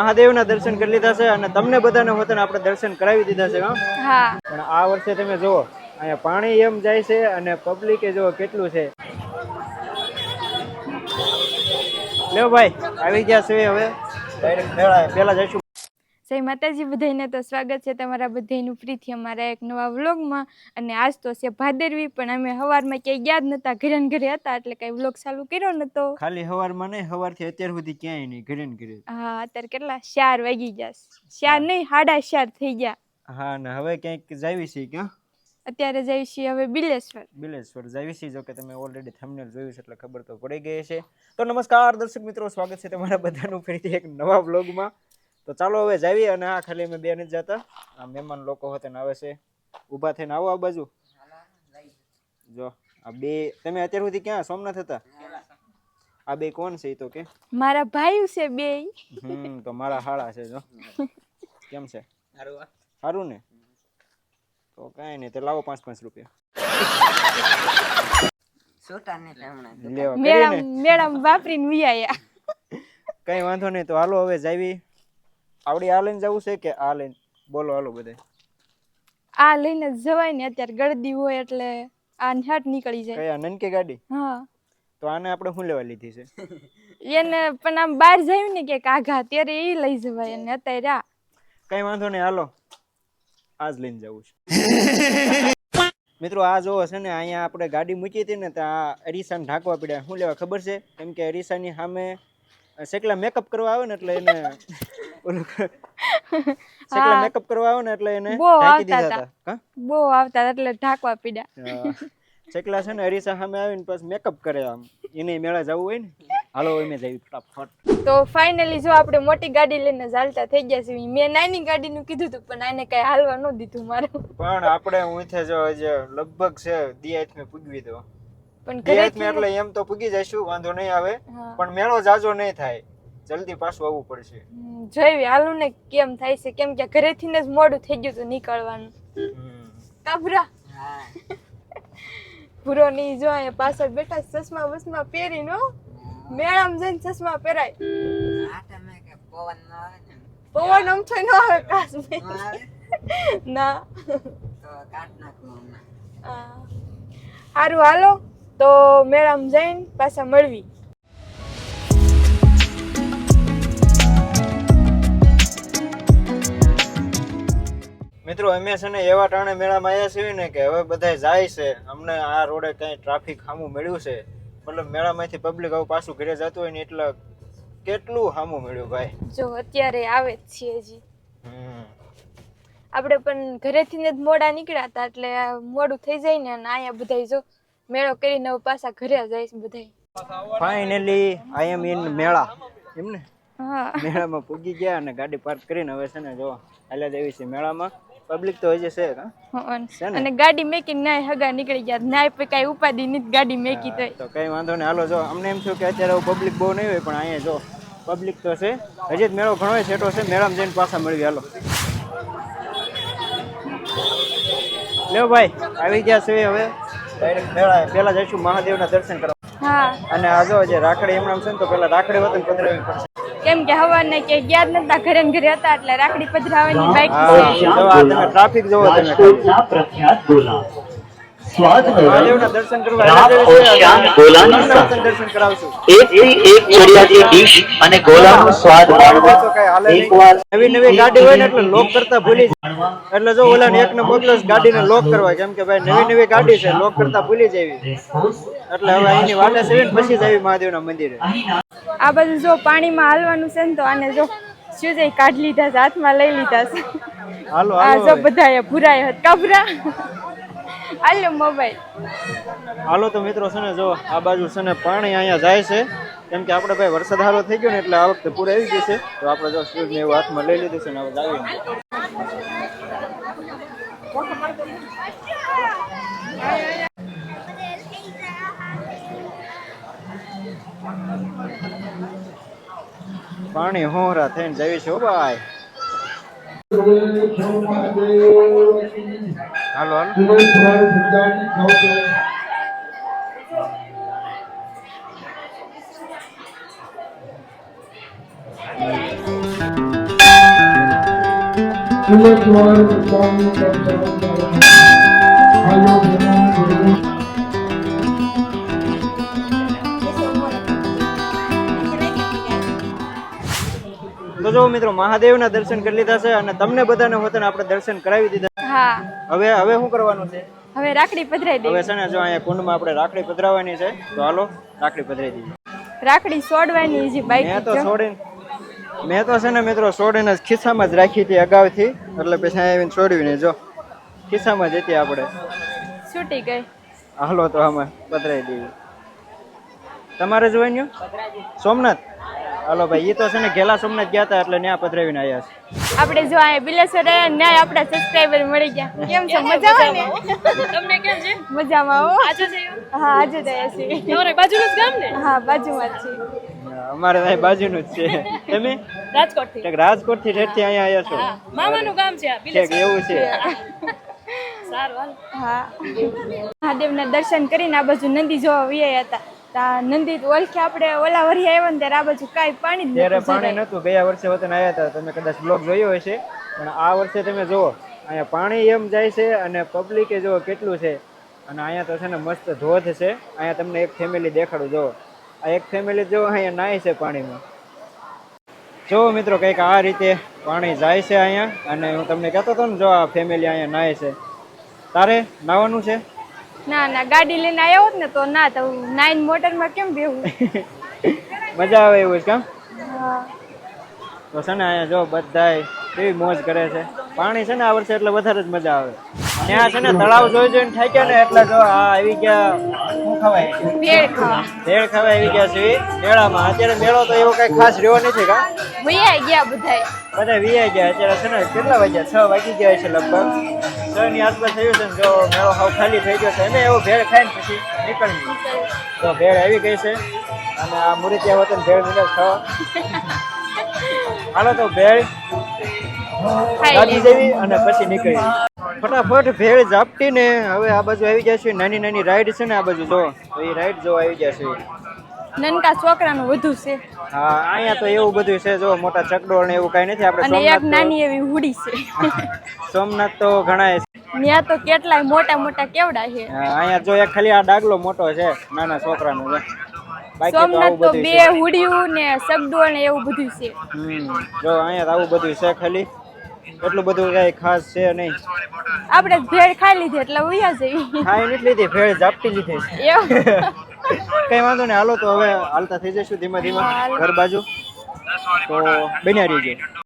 મહાદેવના દર્શન કરી લીધા છે અને તમને બધાને હોતને આપણે દર્શન કરાવી દીધા છે હા. પણ આ વર્ષે તમે જુઓ અહીંયા પાણી એમ જાય છે અને પબ્લિકે જુઓ કેટલું છે. લ્યો ભાઈ આવી ગયા છે હવે? ડાયરેક્ટ પેલા જઈશું જય માતાજી બધાને તો સ્વાગત છે તમારા બધાનું ફ્રીથી અમારા એક નવા વ્લોગમાં. અને આજ તો છે ભાદરવી પણ અમે સવારમાં ક્યાંય ગયા જ નતા ઘરે ઘરે હતા એટલે કઈ વ્લોગ ચાલુ કર્યો નતો. ખાલી હવારમાં નહીં હવારથી અત્યાર સુધી ક્યાંય નહીં ઘરે ઘરે હા અત્યારે કેટલા? ચાર વાગી ગયા ચાર નહીં સાડા ચાર થઈ ગયા. હા ને હવે ક્યાંક જાવી છે ક્યાં? અત્યારે જઈ છીએ હવે બિલેશ્વર. બિલેશ્વર જાવી છીએ જો કે તમે ઓલરેડી થંબનેલ જોયું છે એટલે ખબર તો પડી ગઈ છે. તો નમસ્કાર દર્શક મિત્રો સ્વાગત છે તમારા બધાનું ફરીથી એક નવા વ્લોગમાં. તો ચાલો હવે જાવી અને આ ખાલી અમે બે નથી જતા. આ મહેમાન લોકો હોતે ને આવે છે. ઊભા થઈને આવો આ બાજુ. જો આ બે તમે અત્યાર સુધી ક્યાં? સોમનાથ હતા? આ બે કોણ છે એ તો કે? મારા ભાઈ છે બે. હમ તો મારા હાળા છે જો. કેમ છે? સારું ને? તો કાંઈ નહીં તો લાવો પાંચ પાંચ રૂપિયા. મેળા મેળામાં વાપરીને વિયાયા કઈ વાંધો નહીં તો હાલો હવે જાવી. આવડી આ લઈને જવું છે કે આ લઈને? બોલો હાલો બધે આ લઈને જ જવાય ને અત્યારે ગળદી હોય એટલે આ હટ નીકળી જાય. કયા નનકી ગાડી? હા. તો આને આપણે શું લેવા લીધી છે? એને પણ આમ બહાર જાય ને કે આઘા ત્યારે એ લઈ જવાય અને અત્યારે આ. કઈ વાંધો નહીં હાલો. આજ લઈને જવું છે. મિત્રો આ જો છે ને અહીંયા આપણે ગાડી મૂકી હતી ને ત્યાં અરીસાને ઢાંકવા પડ્યા. શું લેવા ખબર છે? કેમ કે અરીસાની સામે શેકલા મેકઅપ કરવા આવે ને એટલે એને ઓલું સકલા મેકઅપ કરવા આવે ને એટલે એને બહુ ઢાંકી આવતા દીધા હતા. બહુ આવતા એટલે ઢાકવા પીડ્યા સકલા છે ને હરીસા સામે આવીને પછી મેકઅપ કરે આમ. એને મેળા જવું હોય ને હાલો અમે જઈ ફટાફટ. તો ફાઇનલી જો આપણે મોટી ગાડી લઈને ચાલતા થઈ ગયા છે મેં નાની ગાડી નું કીધું હતું પણ આને કઈ હાલવા ન દીધું મારે. પણ આપણે ઉઠે જો હજી લગભગ છે દિયાત મેં પૂગવી દો. પણ દિયાત મેં એટલે એમ તો પૂગી જઈશું વાંધો નહીં આવે. પણ મેળો જાજો નહીં થાય. જલ્દી પાછું આવવું પડશે. જોઈ હાલું ને કેમ થાય છે? કેમ કે ઘરેથી જ મોડું થઈ ગયું હતું નીકળવાનું. કાબરા. ભૂરો ની જો અહીંયા પાછળ બેઠા ચશ્મા વસમા પહેરી નો મેળામાં જઈને ચશ્મા પહેરાય. પવન આમ થઈ ન આવે કાશ ના સારું હાલો. તો મેળામ જઈને પાછા મળવી. મિત્રો અમે છે ને એવા ટાણે મેળામાં આવ્યા છીએ ને કે હવે બધા જાય છે. અમને આ રોડે કઈ ટ્રાફિક સામું મળ્યું છે. મતલબ મેળામાંથી પબ્લિક આવું પાછું ઘરે જતું હોય ને એટલે કેટલું સામું મળ્યું ભાઈ? જો અત્યારે આવે જ છીએ હજી. આપણે પણ ઘરેથી જ મોડા નીકળ્યા હતા એટલે મોડું થઈ જાય ને અને અહીંયા બધા જો મેળો કરીને પાછા ઘરે જાય છે બધા ફાઇનલી આઈ એમ ઇન મેળા. એમ ને? મેળામાં પૂગી ગયા અને ગાડી પાર્ક કરીને હવે છે ને જો હાલ્યા દેવી છે મેળામાં. પબ્લિક તો હજી છે હા? છે? અને ગાડી મેકી નાય હગા નીકળી ગયા. નાય પે કઈ ઉપાધિ ની ગાડી મેકી તોય. તો કઈ વાંધો નહીં. હાલો જો અમને એમ થયું કે અત્યારે પબ્લિક બહુ નહીં હોય પણ અહીંયા જો પબ્લિક તો છે. હજી જ મેળો ઘણો છેટો છે. મેળામાં જઈને પાછા મળવી હાલો. લ્યો ભાઈ આવી ગયા છે હવે. પેલા જઈશું મહાદેવના દર્શન કરવા. અને આજો જે રાખડી એમણામ છે ને તો પેલા રાખડી વતન પધરાવી પડશે. કેમ કે હવાને કે ગયા જ નતા ઘરે ઘરે હતા એટલે રાખડી પધરાવાની બાઈક છે. ટ્રાફિક જોવો તમે. દર્શન કરવા એટલે હવે અહીંની વાટે સેવીન પછી જ મહાદેવ ના મંદિરે. આ બધું જો પાણીમાં હાલવાનું છે ને તો આને જો શું છે કાઢી લીધા છે હાથમાં લઈ લીધા છે. હાલો આ હાલો જો. બધાએ ભૂરાય હતા કાબરા. આલ્યો મોબાઈલ. હાલો તો મિત્રો છે ને જો આ બાજુ છે ને પાણી અહીંયા જાય છે. કેમ કે આપણે ભાઈ વરસાદ હારો થઈ ગયો ને એટલે આ વખતે પૂરે આવી ગયું છે. તો આપણે જો શૂઝ ને એવું હાથમાં લઈ લીધું છે ને હવે જાવી પાણી હોરા થઈને જાવી છે હો ભાઈ. હાલો હાલો. તો જો મિત્રો મહાદેવના દર્શન કરી લીધા છે અને તમને બધાને હોતને આપણે દર્શન કરાવી દીધા. હા. હવે હવે શું કરવાનું છે? હવે રાખડી પધરાઈ હવે છે ને જો અહીંયા કુંડમાં આપણે રાખડી પધરાવવાની છે તો હાલો રાખડી પધરાવી દઈએ. રાખડી સોડવાની બાઈક મેં તો છોડીને મેં તો છે ને મિત્રો છોડીને જ ખિસ્સામાં જ રાખી હતી અગાઉથી એટલે પછી આવીને છોડવી ને જો ખિસ્સામાં જ હતી આપણે. છૂટી ગઈ. હાલો તો આમાં પધરાવી દઈએ. તમારે જોવાનું સોમનાથ? હાલો ભાઈ એ તો છે ને ઘેલા સોમનાથ ગયા હતા એટલે ન્યા પધરાવીને આવ્યા છે. આપણે જો આ બિલેશ્વર ન્યાય આપણા સબસ્ક્રાઇબર મળી ગયા. કેમ છે? મજામાં ને? તમને કેમ છે? મજામાં હો. આજે છે હા આજે જ આવ્યા છીએ. તમારે બાજુનું જ ગામ ને? હા બાજુમાં જ છે અમારે અહીં બાજુનું જ છે. તમે? રાજકોટથી રાજકોટથી ઠેઠથી અહીંયા આવ્યા છો? મામાનું ગામ છે આ બિલેશ્વર. એવું છે. સારું હાલ. હા. મહાદેવના દર્શન કરીને આ બાજુ નંદી જોવા વ્યાયા હતા. તા નંદિત ઓળખે આપણે ઓલા વરી આવ્યા ને ત્યારે આ બાજુ કાંઈ પાણી જ ત્યારે પાણી નહોતું. ગયા વર્ષે વતન આવ્યા હતા તમે કદાચ બ્લોગ જોયો હશે. પણ આ વર્ષે તમે જુઓ અહીંયા પાણી એમ જાય છે અને પબ્લિકે જુઓ કેટલું છે. અને અહીંયા તો છે ને મસ્ત ધોધ છે. અહીંયા તમને એક ફેમિલી દેખાડું જુઓ. આ એક ફેમિલી જુઓ અહીંયા નાય છે પાણીમાં. જો મિત્રો કંઈક આ રીતે પાણી જાય છે અહીંયા. અને હું તમને કહેતો હતો ને જો આ ફેમિલી અહીંયા નાય છે. તારે નાવાનું છે? ના ના ગાડી લઈને આવ્યો હોત ને તો ના તો નાઇન મોટરમાં કેમ બેહું? મજા આવે એવું છે તો છે ને અહીંયા જો બધાય કેવી મોજ કરે છે. પાણી છે ને આ વર્ષે એટલે વધારે જ મજા આવે. ત્યાં છે ને તળાવ જોઈ જોઈને થાક્યા ને એટલે જો આ આવી ગયા શું ખવાય? ભેળ ખાવા. ભેળ ખાવા આવી ગયા છે મેળામાં. અત્યારે મેળો તો એવો કઈ ખાસ રહ્યો નથી કા? વિયા ગયા બધાય. બધા વિયા ગયા. અત્યારે છે ને કેટલા વાગ્યા? છ વાગી ગયા છે લગભગ. છ ની આસપાસ થયું છે જો મેળો હાવ ખાલી થઈ ગયો છે. એને એવો ભેળ ખાઈને પછી નીકળી તો ભેળ આવી ગઈ છે. અને આ મુરીતિયા વતન ભેળ નીકળે ખાવા. હાલો તો ભેળ લે જેવી અને પછી નીકળી ફટાફટ ભેળ ઝાપટીને હવે આ બાજુ આવી જશે. છે નાની નાની રાઈડ છે ને આ બાજુ જો. તો એ રાઈડ જો આવી જશે. છે નનકા છોકરાનું વધુ છે. હા અહીંયા તો એવું બધું છે જો મોટા ચકડોળ ને એવું કઈ નથી આપણે અને એક નાની એવી હુડી છે. સોમનાથ તો ઘણા છે. ત્યાં તો કેટલાય મોટા મોટા કેવડા છે. અહીંયા જો એક ખાલી આ ડાગલો મોટો છે નાના છોકરાનો છે. સોમનાથ તો બે હુડિયું ને સગડોળ ને એવું બધું છે. જો અહીંયા તો આવું બધું છે ખાલી. એટલું બધું કઈ ખાસ છે નહીં. આપણે ભેળ ખાઈ લીધી એટલે ઉયા જઈ ખાઈ નથી લીધી ભેળ ઝાપટી લીધી છે. કઈ વાંધો નહીં હાલો તો હવે હાલતા થઈ જઈશું ધીમે ધીમે. ઘર બાજુ. તો બન્યા રહીજો.